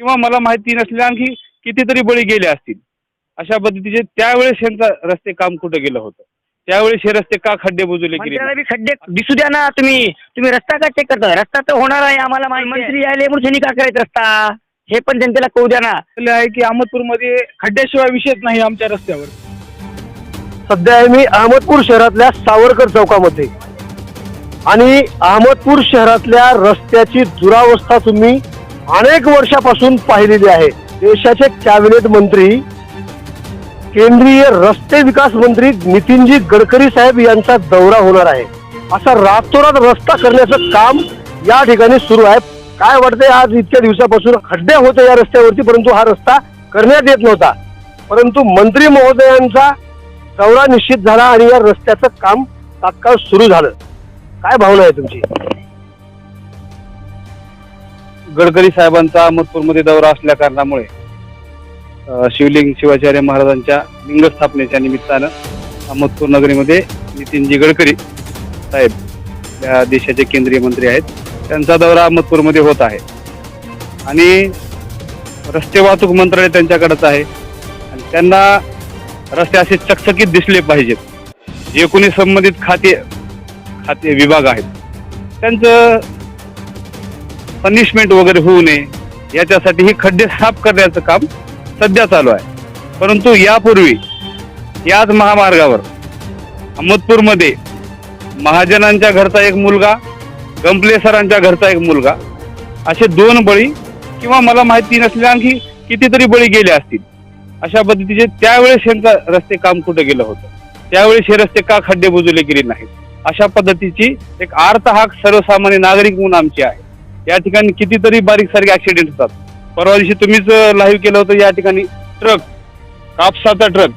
किंवा मला माहिती नसलेले आणखी कितीतरी बळी गेले असतील. अशा पद्धतीचे त्यावेळेस यांचा रस्ते काम कुठं गेलं होतं? त्यावेळेस हे रस्ते का खड्डे बुजवले गेले खड्डे दिसू द्या ना तुम्ही. तुम्ही रस्ता का चेक करता? रस्ता तर होणार आहे आम्हाला माहिती मंत्री आले म्हणून त्यांनी का करायचं रस्ता? हे पण जनतेला कळू द्या ना. आहे की अहमदपूरमध्ये खड्ड्याशिवाय विषयच नाही आमच्या रस्त्यावर. सध्या आहे मी अहमदपूर शहरातल्या सावरकर चौकामध्ये. आणि अहमदपूर शहरातल्या रस्त्याची दुरावस्था तुम्ही अनेक वर्षापासून पाहिलेली आहे. देशाचे कॅबिनेट मंत्री केंद्रीय रस्ते विकास मंत्री नितीनजी गडकरी साहेब यांचा दौरा होणार आहे. असा रातोरात रस्ता करण्याचं काम या ठिकाणी सुरू आहे. काय वाटतंय आज इतक्या दिवसापासून खड्डे होते या रस्त्यावरती परंतु हा रस्ता करण्यात येत नव्हता. परंतु मंत्री महोदयांचा दौरा निश्चित झाला आणि या रस्त्याचं काम तात्काळ सुरू झालं. काय भावना आहे तुमची? गडकरी साहेबांचा अहमदपूरमध्ये दौरा असल्या कारणामुळे शिवलिंग शिवाचार्य महाराजांच्या लिंग स्थापनेच्या निमित्तानं अहमदपूर नगरीमध्ये नितीनजी गडकरी साहेब या देशाचे केंद्रीय मंत्री आहेत. त्यांचा दौरा अहमदपूरमध्ये होत आहे. आणि रस्ते वाहतूक मंत्रालय त्यांच्याकडेच आहे. आणि त्यांना रस्ते असे चकचकीत दिसले पाहिजेत. जे कोणी संबंधित खाते खाते विभाग आहेत. त्यांचं पनिशमेंट वगैरे होऊ नये. याच्यासाठी हे खड्डे साफ करण्याचं काम सध्या चालू आहे. परंतु यापूर्वी याच महामार्गावर अहमदपूरमध्ये महाजनांच्या घरचा एक मुलगा गंपलेसरांच्या घरचा एक मुलगा असे दोन बळी किंवा मला माहिती नसलेले आणखी कितीतरी बळी गेले असतील. अशा पद्धतीचे त्यावेळेस यांचा रस्ते काम कुठं गेलं होतं? त्यावेळेस हे रस्ते का खड्डे बुजवले गेले नाहीत? अशा पद्धतीची एक आर्त हाक सर्वसामान्य नागरिक म्हणून आमची आहे. या ठिकाणी कितीतरी बारीक सारीक ऍक्सिडेंट होतात. परवा दिवशी तुम्हीच लाईव्ह केलं होतं या ठिकाणी. ट्रक कापसाचा ट्रक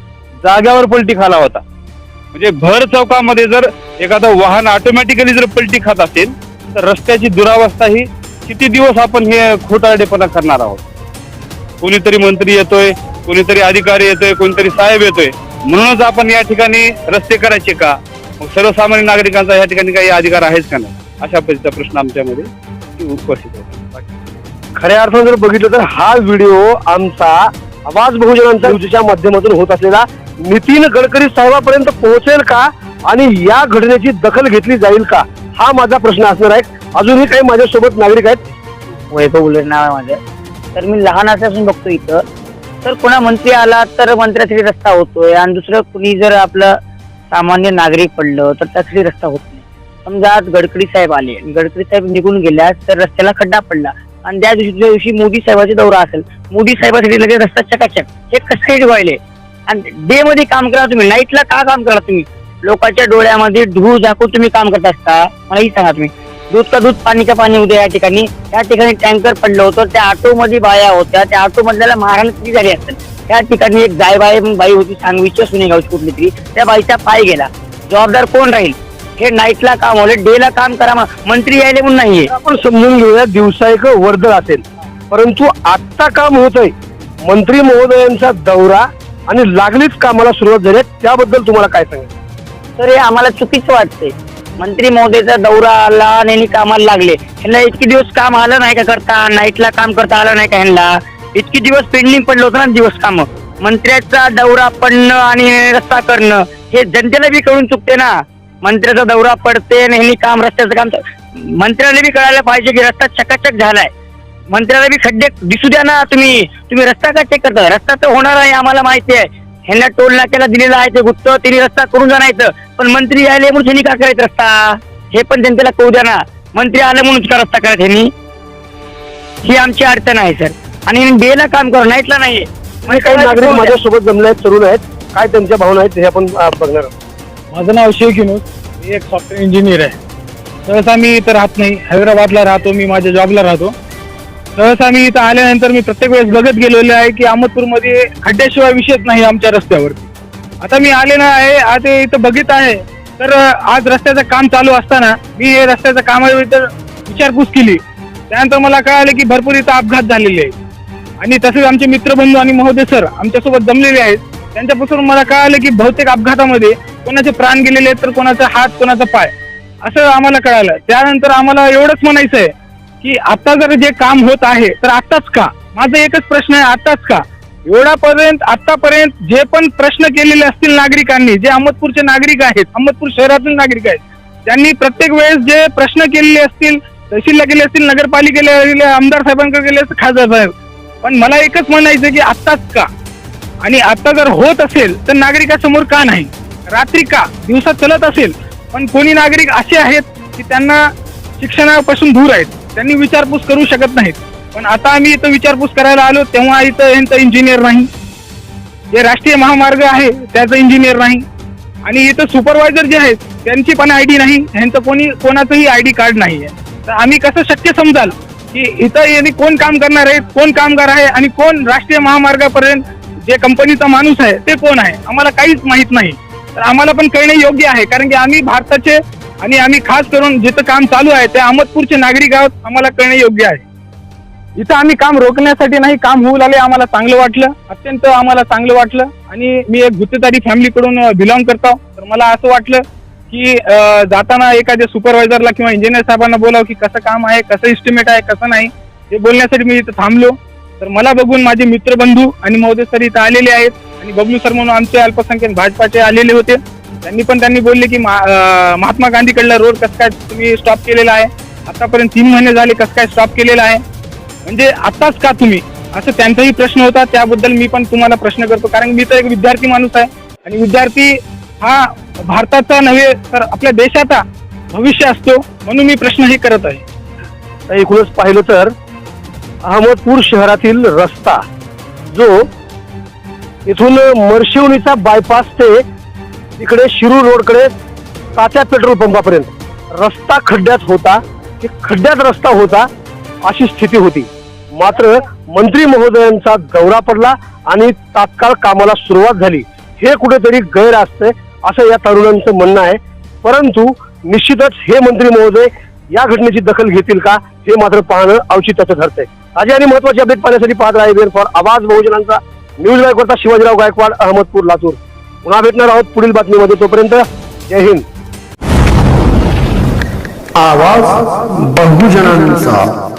जाग्यावर पलटी खाला होता. म्हणजे भर चौकामध्ये जर एखादं वाहन ऑटोमॅटिकली जर पलटी खात असेल तर रस्त्याची दुरावस्था ही किती दिवस आपण हे खोटारडेपणा करणार आहोत? कोणीतरी मंत्री येतोय कोणीतरी अधिकारी येतोय कोणीतरी साहेब येतोय. म्हणूनच आपण या ठिकाणी रस्ते करायचे का? मग सर्वसामान्य नागरिकांचा या ठिकाणी काही अधिकार आहेच का नाही? अशा पद्धतीचा प्रश्न आमच्यामध्ये उपस्थित खऱ्या अर्थानं जर बघितलं तर हा व्हिडिओ आमचा आवाज बहुजनांच्या न्यूजच्या माध्यमातून होत असलेला नितीन गडकरी साहेबापर्यंत पोहोचेल का? आणि या घटनेची दखल घेतली जाईल का? हा माझा प्रश्न असणार आहे. अजूनही काही माझ्यासोबत नागरिक आहेत. वैभव उल्लेख नाव आहे माझं. तर मी लहान असल्यापासून बघतो इथं. तर कोणा मंत्री आला तर मंत्र्यासाठी रस्ता होतोय. आणि दुसरं कुणी जर आपलं सामान्य नागरिक पडलं तर त्यासाठी रस्ता होतो समजा आज गडकरी साहेब आले आणि गडकरी साहेब निघून गेल्यास तर रस्त्याला खड्डा पडला आणि त्या दिवशी ज्या दिवशी मोदी साहेबाचा दौरा असेल. मोदी साहेबासाठी लगेच रस्ता चकाचक. हे कसं व्हायले? आणि डे मध्ये काम करा तुम्ही. नाईटला का काम करा तुम्ही? लोकांच्या डोळ्यामध्ये धूळ झाकून तुम्ही काम करत असता? मलाही सांगा तुम्ही. दूध का दूध पाणी का पाणी होते या ठिकाणी? त्या ठिकाणी टँकर पडलं होतं. त्या ऑटोमध्ये बाया होत्या. त्या ऑटो मधल्याला किती झाली असेल? त्या ठिकाणी एक जायबाई बाई होती सांगवीच्या सुनेगावची कुठली तरी. त्या बाईचा पाय गेला. जबाबदार कोण राहील? हे नाईटला काम होले डेला काम करा. मंत्री यायले म्हणून नाहीये. आपण समजून घेऊया दिवसा एक वर्दळ असेल. परंतु आत्ता काम होत आहे मंत्री महोदयांचा दौरा आणि लागलीच कामाला सुरुवात झाली. त्याबद्दल तुम्हाला काय सांगायचं तर हे आम्हाला चुकीचं वाटतंय. मंत्री महोदयचा दौरा आला आणि कामाला लागले. ह्यांना इतके दिवस काम आलं नाही का करता? नाईटला काम करता आलं नाही का ह्यांना इतके दिवस पेंडिंग पडलं होतं ना दिवस काम. मंत्र्याचा दौरा पडणं आणि रस्ता करणं हे जनतेला बी कळून चुकते ना. मंत्र्याचा दौरा पडते आणि ह्यांनी काम रस्त्याचं काम. मंत्र्याला बी कळायला पाहिजे की रस्ता चकाचक झालाय. मंत्र्याला बी खड्डे दिसू द्या ना तुम्ही. तुम्ही रस्ता का चेक करता? रस्ता तर होणार आहे आम्हाला माहिती आहे. ह्यांना टोल नाक्याला दिलेला आहे ते गुप्त त्यांनी रस्ता करून जाण्याचं. पण मंत्री आले म्हणून त्यांनी का करायचं रस्ता? हे पण जनतेला कळू द्या ना. मंत्री आले म्हणून का रस्ता करायचा ह्यांनी? ही आमची अडचण आहे सर. आणि डेला काम करू नाईटला नाही. काही नागरिक माझ्यासोबत जमले आहेत तरुण आहेत. काय त्यांच्या भावना आहेत हे आपण बघणार आहोत. माझं नाव शेख युनुस. मी एक सॉफ्टवेअर इंजिनियर आहे. सहसा मी इथं राहत नाही. हैदराबादला राहतो. मी माझ्या जॉबला राहतो. सहसा मी इथं आल्यानंतर मी प्रत्येक वेळेस बघत गेलेलो आहे की अहमदपूरमध्ये खड्ड्याशिवाय विषयच नाही आमच्या रस्त्यावरती. आता मी आले ना आहे आता इथं बघित आहे. तर आज रस्त्याचं काम चालू असताना मी हे रस्त्याचं कामाविरुद्ध विचारपूस केली. त्यानंतर मला कळालं की भरपूर इथं अपघात झालेले आहेत. आणि तसेच आमचे मित्रबंधू आणि महोदय सर आमच्यासोबत जमलेले आहेत. त्यांच्यापासून मला कळालं की बहुतेक अपघातामध्ये कोणाचे प्राण गेलेले आहेत तर कोणाचा हात कोणाचा पाय. असं आम्हाला कळालं. त्यानंतर आम्हाला एवढंच म्हणायचं आहे की आता जर जे काम होत आहे तर आताच का? माझा एकच प्रश्न आहे आताच का? एवढापर्यंत आतापर्यंत जे पण प्रश्न केलेले असतील नागरिकांनी जे अहमदपूरचे नागरिक आहेत अहमदपूर शहरातील नागरिक आहेत त्यांनी प्रत्येक वेळेस जे प्रश्न केलेले असतील तहसीलला गेले असतील नगरपालिकेला गेले आमदार साहेबांकडे गेले असतील खासदार साहेब. पण मला एकच म्हणायचं की आत्ताच का? आणि आता जर होत असेल तर नागरिकासमोर का नाही? रात्री का? दिवसात चलत असेल. पण कोणी नागरिक असे आहेत की त्यांना शिक्षणापासून दूर आहेत. त्यांनी विचारपूस करू शकत नाहीत. पण आता आम्ही इथं विचारपूस करायला आलो तेव्हा इथं यांचं इंजिनियर नाही. जे राष्ट्रीय महामार्ग आहे त्याचं इंजिनियर नाही. आणि इथं सुपरवायझर जे आहेत त्यांची पण आय डी नाही. ह्यांचं कोणी कोणाचंही आय डी कार्ड नाही आहे. तर आम्ही कसं शक्य समजाल की इथं यांनी कोण काम करणार आहे कोण कामगार आहे आणि कोण राष्ट्रीय महामार्गापर्यंत जे कंपनीचा माणूस आहे ते कोण आहे? आम्हाला काहीच माहीत नाही. तर आम्हाला पण कळणे योग्य आहे कारण की आम्ही भारताचे आणि आम्ही खास करून जिथं काम चालू आहे ते अहमदपूरचे नागरिक आहोत आम्हाला कळणे योग्य आहे. इथं आम्ही काम रोखण्यासाठी नाही काम होऊ लागले आम्हाला चांगलं वाटलं अत्यंत आम्हाला चांगलं वाटलं. आणि मी एक गुत्तेदारी फॅमिलीकडून बिलॉंग करतो. तर मला असं वाटलं की जाताना एखाद्या सुपरवायझरला किंवा इंजिनियर साहेबांना बोलावं की कसं काम आहे कसं इस्टिमेट आहे कसं नाही हे बोलण्यासाठी मी इथं थांबलो. तर मला बघून माझे मित्रबंधू आणि महोदय सर इथं आलेले आहेत. आणि बबनू सर म्हणून आमचे अल्पसंख्याक भाजपाचे आलेले होते. त्यांनी पण त्यांनी बोलले की महात्मा गांधीकडला रोड कसं काय तुम्ही स्टॉप केलेला आहे? आतापर्यंत तीन महिने झाले कसं काय स्टॉप केलेला आहे? म्हणजे आत्ताच का तुम्ही? असं त्यांचाही प्रश्न होता. त्याबद्दल मी पण तुम्हाला प्रश्न करतो. कारण मी तर एक विद्यार्थी माणूस आहे. आणि विद्यार्थी हा भारताचा नव्हे तर आपल्या देशाचा भविष्य असतो म्हणून मी प्रश्न हे करत आहे. एकूणच पाहिलं तर अहमदपूर शहरातील रस्ता जो इथून मर्शिवनीचा बायपास ते इकडे शिरूर रोडकडे तात्या पेट्रोल पंपापर्यंत. रस्ता खड्ड्यात होता. की खड्ड्यात रस्ता होता अशी स्थिती होती. मात्र मंत्री महोदयांचा दौरा पडला आणि तात्काळ कामाला सुरुवात झाली. हे कुठेतरी गैर असते असं या तरुणांचं म्हणणं आहे. परंतु निश्चितच हे मंत्री महोदय या घटनेची दखल घेतील का हे मात्र पाहणं औचित्याचं ठरतंय. ताजी आणि महत्वाची अपडेट पाहण्यासाठी पाहत राहा फॉर आवाज बहुजनांचा न्यूज गायकवाडचा शिवाजीराव गायकवाड अहमदपूर लातूर. पुन्हा भेटणार आहोत पुढील बातमीमध्ये. तोपर्यंत जय हिंद. आवाज बहुजनांचा.